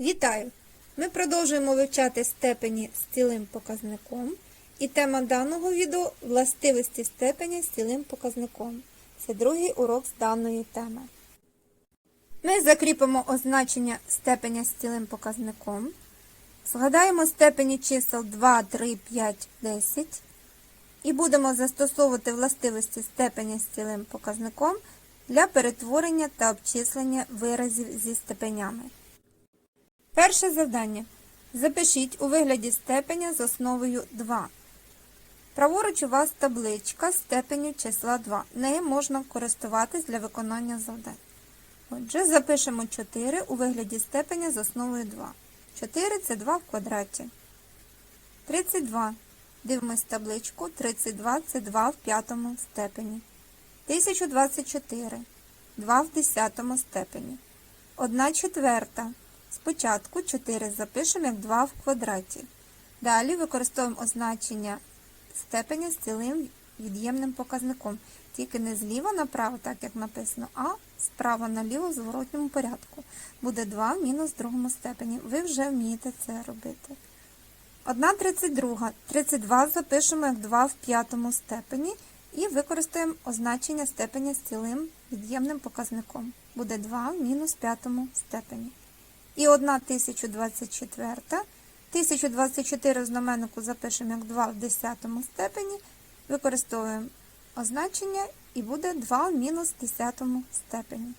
Вітаю! Ми продовжуємо вивчати степені з цілим показником. І тема даного відео властивості степені з цілим показником. Це другий урок з даної теми. Ми закріпимо означення степеня з цілим показником. Згадаємо степені чисел 2, 3, 5, 10. І будемо застосовувати властивості степеня з цілим показником для перетворення та обчислення виразів зі степенями. Перше завдання. Запишіть у вигляді степеня з основою 2. Праворуч у вас табличка степеню числа 2. Нею можна користуватись для виконання завдань. Отже, запишемо 4 у вигляді степеня з основою 2. 4 це 2 в квадраті. 32. Дивимось табличку. 32 це 2 в п'ятому степені. 1024. 2 в десятому степені. 1 четверта. Спочатку 4 запишемо як 2 в квадраті. Далі використовуємо означення степеня з цілим від'ємним показником. Тільки не зліва направо, так як написано, а справа наліво в зворотньому порядку. Буде 2 в мінус другому степені. Ви вже вмієте це робити. 1 32. 32 запишемо як 2 в п'ятому степені і використаємо означення степеня з цілим від'ємним показником. Буде 2 в мінус п'ятому степені. І 1024. 1024 в знаменнику запишемо як 2 в 10 степені. Використовуємо означення і буде 2 в мінус 10 степені.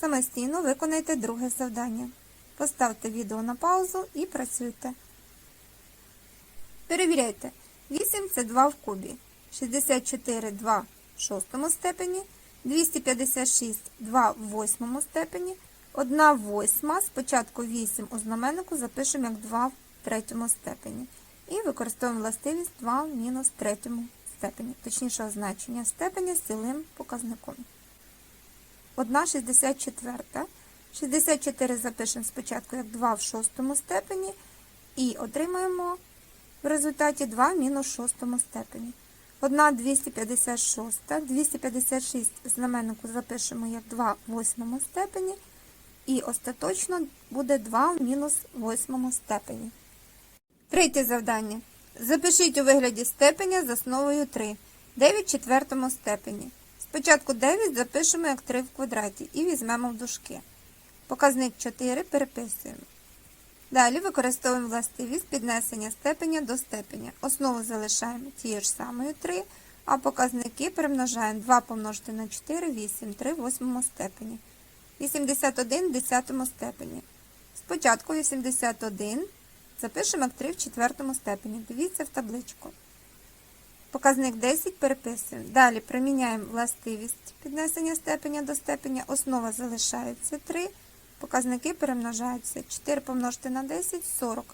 Самостійно виконайте друге завдання. Поставте відео на паузу і працюйте. Перевіряйте. 8 це 2 в кубі. 64 2 в шостому степені. 256 2 в восьмому степені. 1 восьма, спочатку 8 у знаменнику запишемо як 2 в третьому степені. І використовуємо властивість 2 в мінус третьому степені, точніше означення степеня з цілим показником. 1 64. 64 запишемо спочатку як 2 в шостому степені і отримаємо в результаті 2 в мінус шостому степені. 1 256. 256 в знаменнику запишемо як 2 в восьмому степені. І остаточно буде 2 в мінус восьмому степені. Третє завдання. Запишіть у вигляді степеня з основою 3. 9 в четвертому степені. Спочатку 9 запишемо як 3 в квадраті і візьмемо в дужки. Показник 4 переписуємо. Далі використовуємо властивість піднесення степеня до степеня. Основу залишаємо тією ж самою 3, а показники перемножаємо 2 помножити на 4, 8, 3 в восьмому степені. 81 в 10 степені. Спочатку 81 запишемо як 3 в четвертому степені. Дивіться в табличку. Показник 10 переписуємо. Далі приміняємо властивість піднесення степеня до степеня. Основа залишається 3. Показники перемножаються. 4 помножити на 10 40.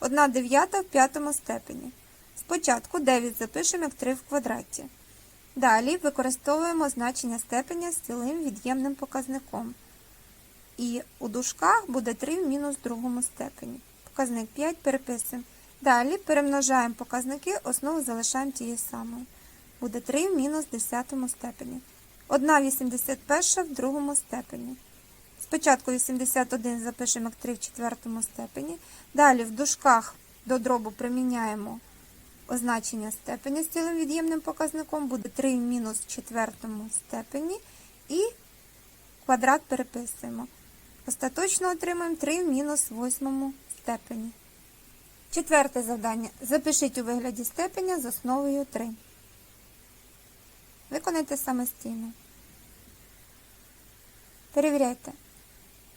1 дев'ята в п'ятому степені. Спочатку 9 запишемо як 3 в квадраті. Далі використовуємо значення степеня з цілим від'ємним показником. І у дужках буде 3 в мінус другому степені. Показник 5 переписуємо. Далі перемножаємо показники, основу залишаємо тією самою. Буде 3 в мінус 10 степені. 1 81 в другому степені. Спочатку 81 запишемо як 3 в четвертому степені. Далі в дужках до дробу приміняємо означення степеня з цілим від'ємним показником буде 3 в мінус четвертому степені і квадрат переписуємо. Остаточно отримаємо 3 в мінус восьмому степені. Четверте завдання. Запишіть у вигляді степеня з основою 3. Виконайте самостійно. Перевіряйте.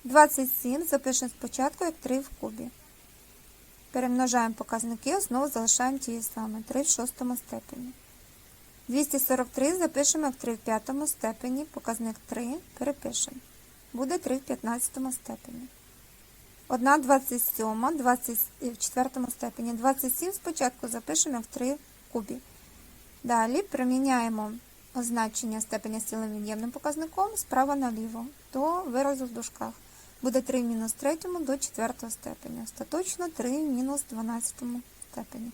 27 запишемо спочатку як 3 в кубі. Перемножаємо показники, основу залишаємо тією саме 3 в шостому степені. 243 запишемо як 3 в п'ятому степені, показник 3 перепишемо. Буде 3 в 15 степені. 1 27, 20 в четвертому степені. 27 спочатку запишемо як 3 в кубі. Далі приміняємо означення степеня з цілим від'ємним показником справа наліво до виразу в дужках. Буде 3 в мінус 3 до 4 степеня. Остаточно 3 в мінус 12 степені.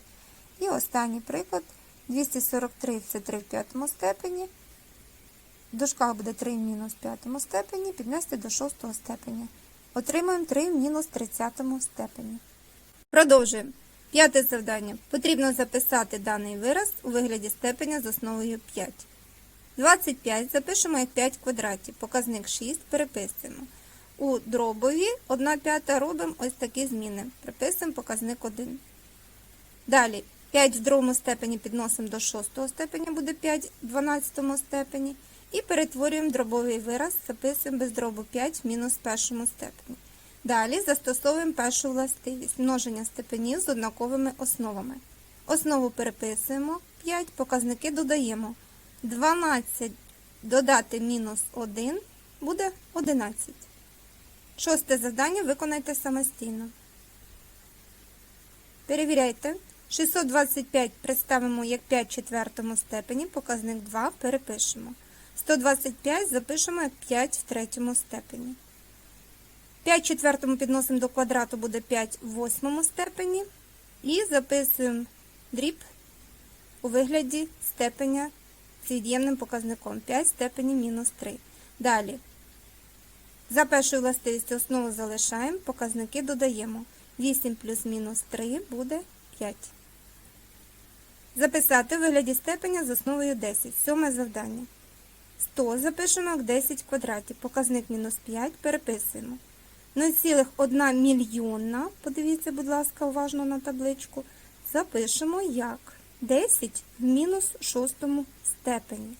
І останній приклад. 243 це 3 в 5 степені. В дужках буде 3 в мінус 5 степені, піднести до 6 степеня. Отримуємо 3 в мінус 30 степені. Продовжуємо. П'яте завдання. Потрібно записати даний вираз у вигляді степеня з основою 5. 25 запишемо як 5 квадратів. Показник 6 переписуємо. У дробові 1 п'ята робимо ось такі зміни. Приписуємо показник 1. Далі 5 в другому степені підносимо до 6 степеня, буде 5 в 12 степені. І перетворюємо дробовий вираз, записуємо без дробу 5 в мінус першому степені. Далі застосовуємо першу властивість множення степенів з однаковими основами. Основу переписуємо 5, показники додаємо. 12 додати мінус 1 буде 11. Шосте завдання виконайте самостійно. Перевіряйте. 625 представимо як 5 в четвертому степені, показник 2 перепишемо. 125 запишемо як 5 в третьому степені. 5 в четвертому підносимо до квадрату буде 5 в восьмому степені. І записуємо дріб у вигляді степеня з від'ємним показником 5 в степені мінус 3. Далі. За першою властивістю основу залишаємо, показники додаємо. 8 плюс мінус 3 буде 5. Записати в вигляді степеня з основою 10. Сьоме завдання. 100 запишемо як 10 квадратів. Показник мінус 5 переписуємо. 0,1 мільйонна, подивіться, будь ласка, уважно на табличку, запишемо як 10 в мінус шостому степені.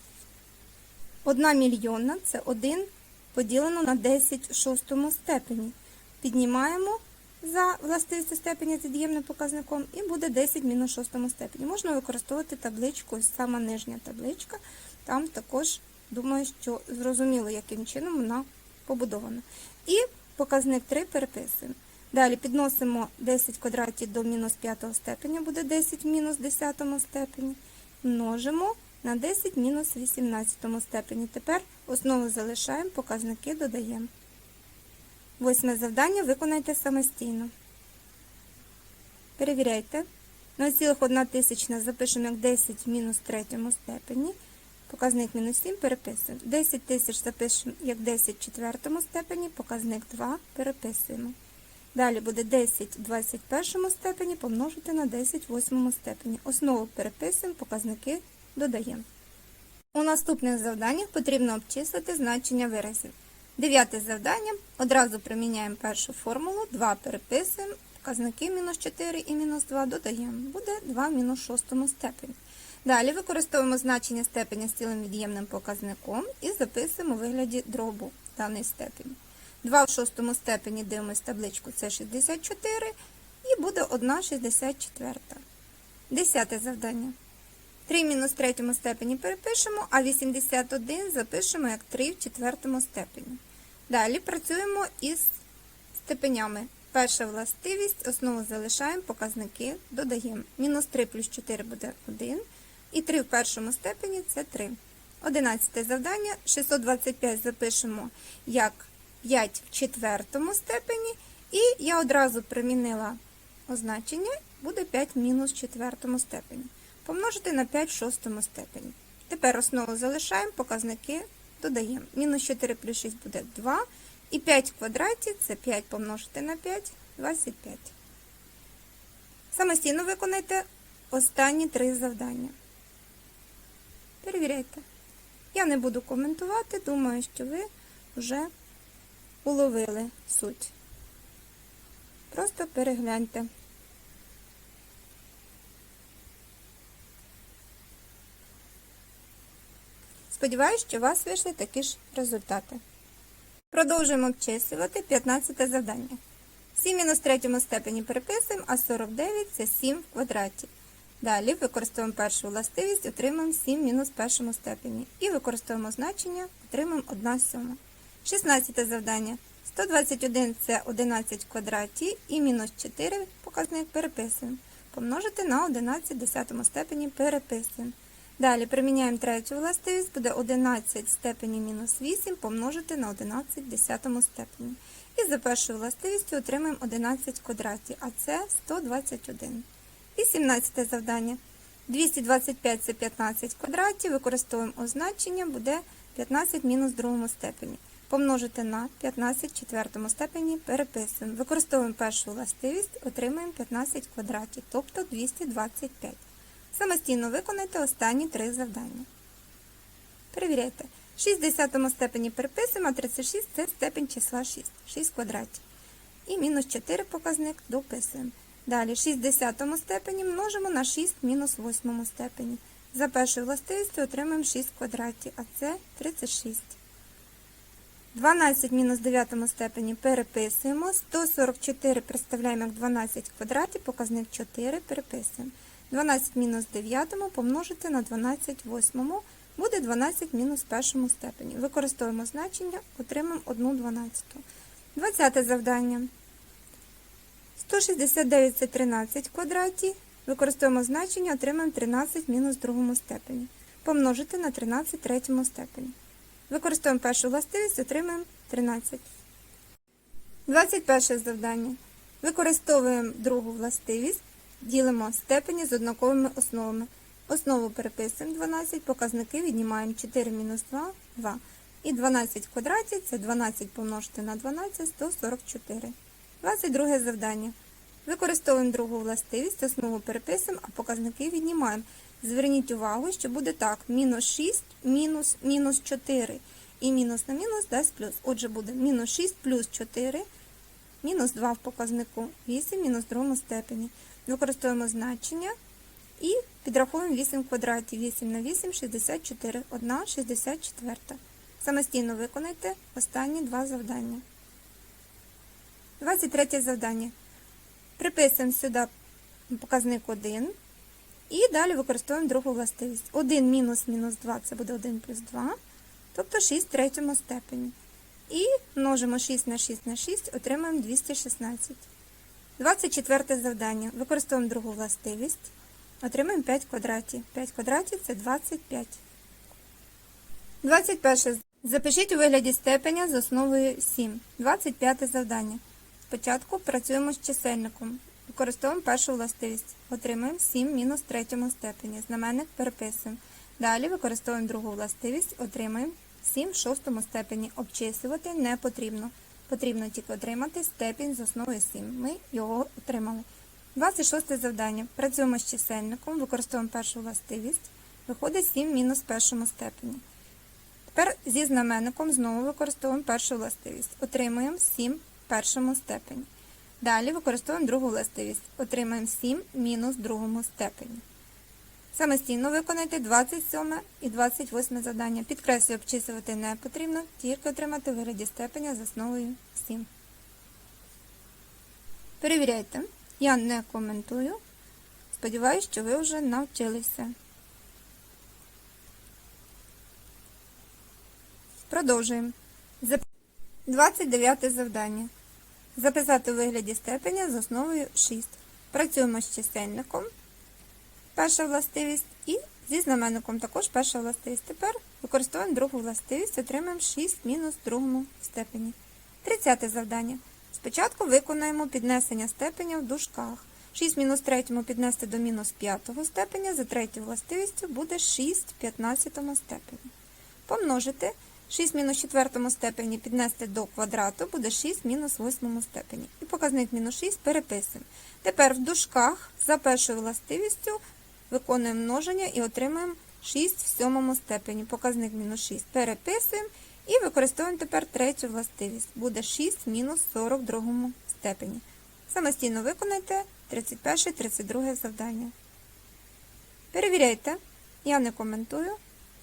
1 мільйонна – це 1 поділено на 10 в шостому степені. Піднімаємо за властивістю степені з від'ємним показником і буде 10 в мінус шостому степені. Можна використовувати табличку, ось сама нижня табличка. Там також, думаю, що зрозуміло, яким чином вона побудована. І показник 3 переписуємо. Далі підносимо 10 квадратів до мінус 5 степеня, буде 10 в мінус 10 степені. Множимо на 10 мінус 18 степені. Тепер основу залишаємо, показники додаємо. Восьме завдання виконайте самостійно. Перевіряйте. 0,1 тисячна запишемо як 10 в мінус 3 степені. Показник мінус 7 переписуємо. 10 тисяч запишемо як 10 в четвертому степені, показник 2 переписуємо. Далі буде 10 в 21 степені помножити на 10 в 8 степені. Основу переписуємо, показники додаємо. У наступних завданнях потрібно обчислити значення виразів. Дев'яте завдання. Одразу приміняємо першу формулу, 2 переписуємо, показники мінус 4 і мінус 2 додаємо. Буде 2 в мінус 6 степені. Далі використовуємо значення степеня з цілим від'ємним показником і записуємо у вигляді дробу даний степень. 2 в шостому степені дивимося табличку, це 64, і буде 1 64. Десяте завдання. 3 в мінус третьому степені перепишемо, а 81 запишемо як 3 в четвертому степені. Далі працюємо із степенями. Перша властивість, основу залишаємо, показники додаємо. Мінус 3 плюс 4 буде 1. І 3 в першому степені це 3. Одинадцяте завдання. 625 запишемо як 5 в четвертому степені. І я одразу примінила означення, буде 5 в мінус четвертому степені. Помножити на 5 в шостому степені. Тепер основу залишаємо, показники додаємо. Мінус 4 плюс 6 буде 2. І 5 в квадраті це 5 помножити на 5 25. Самостійно виконайте останні три завдання. Перевіряйте. Я не буду коментувати, думаю, що ви вже уловили суть. Просто перегляньте. Сподіваюсь, що у вас вийшли такі ж результати. Продовжуємо обчислювати 15 завдання. 7 мінус третьому степені переписуємо, а 49 це 7 в квадраті. Далі використовуємо першу властивість, отримаємо 7 мінус першому степені. І використовуємо значення, отримаємо 1 сьома. 16 завдання. 121 це 11 в квадраті і мінус 4 показник переписуємо. Помножити на 11 в 10 степені переписуємо. Далі приміняємо третю властивість, буде 11 степені мінус 8 помножити на 11 в 10 степені. І за першою властивістю отримаємо 11 в квадраті, а це 121. І 17 завдання. 225 це 15 в квадраті, використовуємо означення, буде 15 мінус другому степені. помножити на 15 в четвертому степені переписуємо. Використовуємо першу властивість, отримаємо 15 в квадраті, тобто 225. Самостійно виконайте останні три завдання. Перевіряйте. 6 в 10 степені переписуємо, а 36 це степень числа 6. 6 в квадраті. І мінус 4 показник дописуємо. Далі 6 в 10 степені множимо на 6 в мінус 8 степені. За першою властивістю отримаємо 6 в квадраті, а це 36. 12 мінус 9 степені переписуємо. 144 представляємо як 12 в квадраті, показник 4 переписуємо. 12 мінус 9 помножити на 12 в 8 буде 12 мінус першому степені. Використовуємо значення, отримаємо 1 12. 20 завдання. 169 це 13 в квадраті. Використовуємо значення, отримаємо 13 мінус другому степені. Помножити на 13 в третьому степені. Використовуємо першу властивість, отримаємо 13. 21 завдання. Використовуємо другу властивість, ділимо степені з однаковими основами. Основу переписуємо 12, показники віднімаємо 4 мінус 2 2. І 12 в квадраті це 12 помножити на 12 144. 22 завдання. Використовуємо другу властивість, основу переписуємо, а показники віднімаємо. Зверніть увагу, що буде так: мінус 6, мінус, мінус 4. І мінус на мінус дасть плюс. Отже, буде мінус 6 плюс 4, мінус 2 в показнику, 8 мінус другому степені. Використовуємо значення і підраховуємо 8 в квадраті. 8 на 8 – 64. 1 – 64. Самостійно виконайте останні два завдання. 23 завдання. Приписуємо сюди показник 1. І далі використовуємо другу властивість. 1 мінус мінус 2 це буде 1 плюс 2, тобто 6 в третьому степені. І множимо 6 на 6 на 6, отримаємо 216. 24 завдання. Використовуємо другу властивість. Отримаємо 5 квадратів. 5 квадратів це 25. 21. Запишіть у вигляді степеня з основою 7. 25 завдання. Спочатку працюємо з чисельником. Використовуємо першу властивість. Отримаємо 7 мінус третьому степені. Знаменник переписуємо. Далі використовуємо другу властивість. Отримаємо 7 в шостому степені. Обчислювати не потрібно. Потрібно тільки отримати степінь з основою 7. Ми його отримали. 26 завдання. Працюємо з чисельником, використовуємо першу властивість. Виходить 7 мінус першому степені. Тепер зі знаменником знову використовуємо першу властивість. Отримуємо 7 в першому степені. Далі використовуємо другу властивість. Отримаємо 7 мінус другому степені. Самостійно виконайте 27 і 28 завдання. Підкреслюю, обчислювати не потрібно, тільки отримати вигляді степеня з основою 7. Перевіряйте. Я не коментую. Сподіваюсь, що ви вже навчилися. Продовжуємо. 29 завдання. Записати у вигляді степеня з основою 6. Працюємо з чисельником. Перша властивість і зі знаменником також перша властивість. Тепер використовуємо другу властивість, отримаємо 6 мінус другому степені. 30 завдання. Спочатку виконаємо піднесення степеня в дужках. 6 мінус третьому піднести до мінус п'ятого степеня, за третю властивістю буде 6 в 15 степені. Помножити 6 мінус четвертому степені піднести до квадрату буде 6 мінус восьмому степені. І показник мінус 6 переписуємо. Тепер в дужках за першою властивістю виконуємо множення і отримаємо 6 в сьомому степені. Показник мінус 6 переписуємо і використовуємо тепер третю властивість. Буде 6 мінус 40 в другому степені. Самостійно виконайте 31-32 завдання. Перевіряйте. Я не коментую,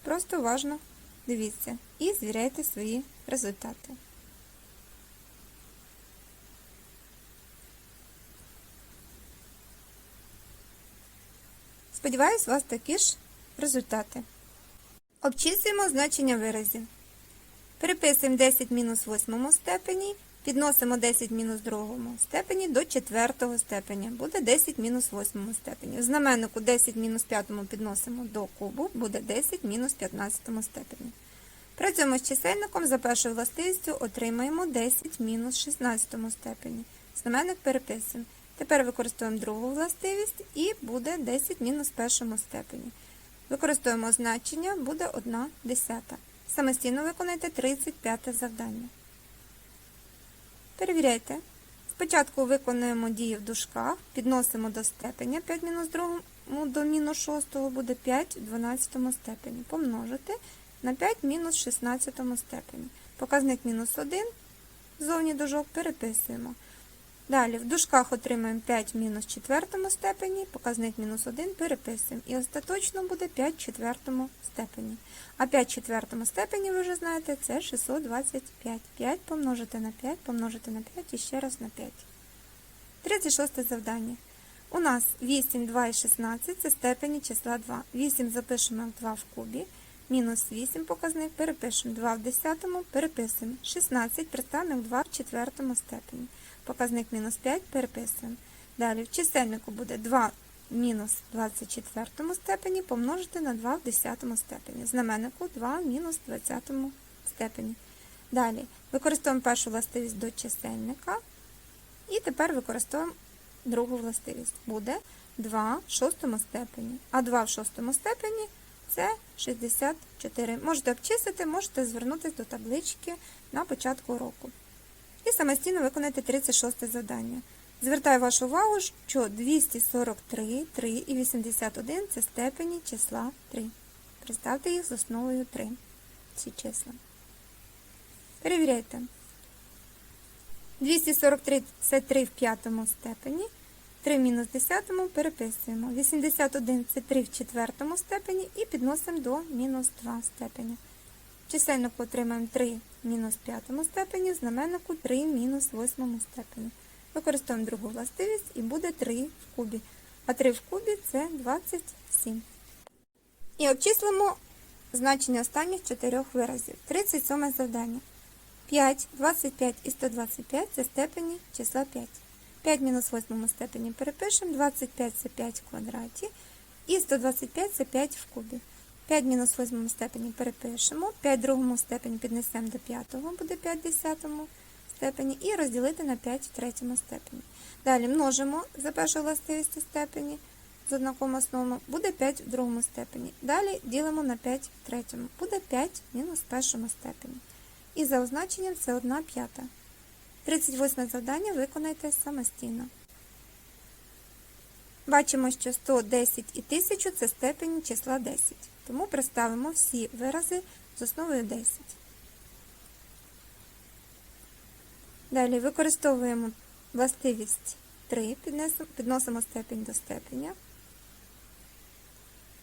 просто уважно дивіться і звіряйте свої результати. Сподіваюсь, у вас такі ж результати. Обчислюємо значення виразів. Переписуємо 10 мінус в восьмому степені, підносимо 10 мінус в другому степені до четвертого степеня. Буде 10 мінус в восьмому степені. В знаменнику 10 мінус в п'ятому підносимо до кубу, буде 10 мінус 15 степені. Працюємо з чисельником, за першою властивістю отримаємо 10 мінус 16 степені. Знаменник переписуємо. Тепер використовуємо другу властивість і буде 10 мінус першому степені. Використовуємо значення, буде 1 десята. Самостійно виконайте 35 завдання. Перевіряйте. Спочатку виконуємо дії в дужках, підносимо до степеня 5 мінус 2 до мінус 6 буде 5 в 12 степені. Помножити на 5 мінус 16 степені. Показник мінус 1, зовні дужок переписуємо. Далі в дужках отримаємо 5 в мінус 4 степені, показник мінус 1 переписуємо. І остаточно буде 5 в 4 степені. А 5 в 4 степені, ви вже знаєте, це 625. 5 помножити на 5, помножити на 5 і ще раз на 5. 36 завдання. У нас 8, 2 і 16 це степені числа 2. 8 запишемо в 2 в кубі. Мінус 8 показник перепишемо 2 в 10, переписуємо. 16 представимо в 2 в 4 степені. Показник мінус 5 переписуємо. Далі в чисельнику буде 2 мінус 24 степені помножити на 2 в 10 степені. Знаменнику 2 мінус 20 степені. Далі використовуємо першу властивість до чисельника. І тепер використовуємо другу властивість. Буде 2 в шостому степені. А 2 в шостому степені це 64. Можете обчислити, можете звернутися до таблички на початку уроку. І самостійно виконайте 36 завдання. Звертаю вашу увагу, що 243, 3 і 81 це степені числа 3. Представте їх з основою 3. Ці числа. Перевіряйте. 243 це 3 в п'ятому степені. 3 в мінус 10 переписуємо. 81 це 3 в четвертому степені і підносимо до мінус 2 степені. Чисельнику отримаємо 3 в мінус 5 степені, знаменнику 3 мінус 8 степені. Використовуємо другу властивість і буде 3 в кубі. А 3 в кубі це 27. І обчислимо значення останніх чотирьох виразів. 37 завдання. 5, 25 і 125 це степені числа 5. 5 мінус 8 степені перепишемо, 25 це 5 в квадраті, і 125 це 5 в кубі. 5 мінус 8 степені перепишемо, 5 в другому степені піднесемо до 5, буде 5 в 10 степені, і розділити на 5 в третьому степені. Далі множимо за першу властивість степені з однаковим основами, буде 5 в другому степені. Далі ділимо на 5 в третьому, буде 5 мінус в першому степені. І за означенням це 1 п'ята. 38 завдання виконайте самостійно. Бачимо, що 110 і 1000 це степені числа 10. Тому представимо всі вирази з основою 10. Далі використовуємо властивість 3, підносимо степень до степеня.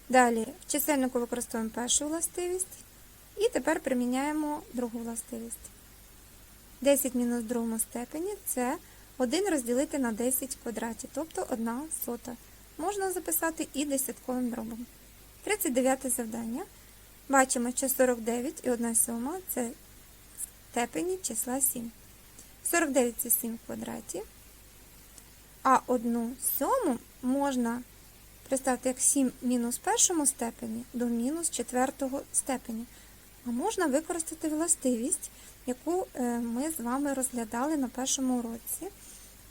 Далі в чисельнику використовуємо першу властивість. І тепер приміняємо другу властивість. 10 мінус другому степені це 1 розділити на 10 в квадраті, тобто 1 сота. Можна записати і десятковим дробом. 39 завдання. Бачимо, що 49 і 1 сьома це степені числа 7. 49 це 7 в квадраті. А 1 сьому можна представити як 7 мінус першому степені до мінус четвертого степені. А можна використати властивість, яку ми з вами розглядали на першому уроці.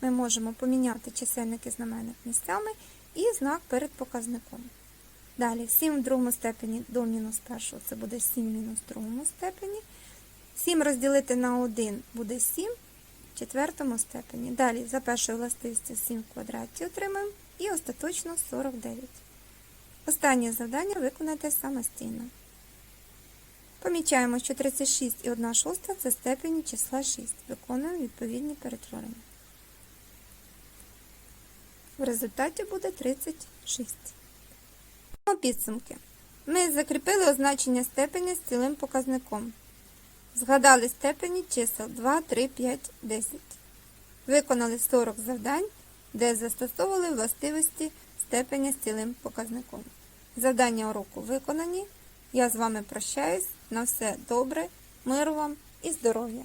Ми можемо поміняти чисельник і знаменник місцями і знак перед показником. Далі 7 в другому степені до мінус першого це буде 7 мінус в другому степені. 7 розділити на 1 буде 7 в четвертому степені. Далі за першою властивістю 7 в квадраті отримаємо і остаточно 49. Останнє завдання виконайте самостійно. Помічаємо, що 36 і 1 шоста це степені числа 6. Виконуємо відповідні перетворення. В результаті буде 36. Підсумки. Ми закріпили означення степені з цілим показником. Згадали степені чисел 2, 3, 5, 10. Виконали 40 завдань, де застосовували властивості степеня з цілим показником. Завдання уроку виконані. Я з вами прощаюсь. На все добре, миру вам і здоров'я!